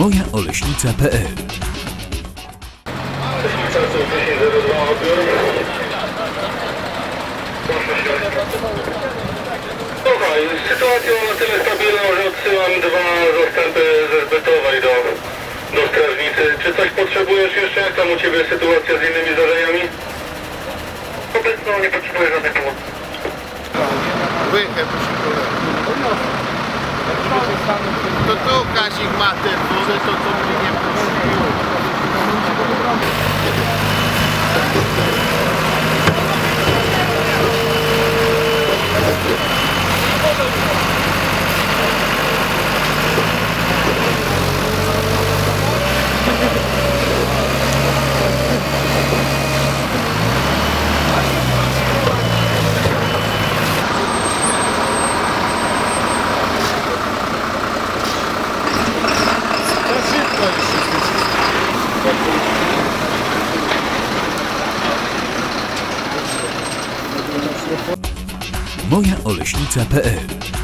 mojaoleśnica.pl Słuchaj, sytuacja na tyle stabilna, że odsyłam dwa zastępy ze Zbytowej do, do strażnicy. Czy coś potrzebujesz jeszcze? Jak tam u Ciebie sytuacja z innymi zdarzeniami? Obecno nie potrzebuję żadnej pomocy. Łychę musi Pokaż ich matę, bo to co mnie você. Już mojaoleśnica.pl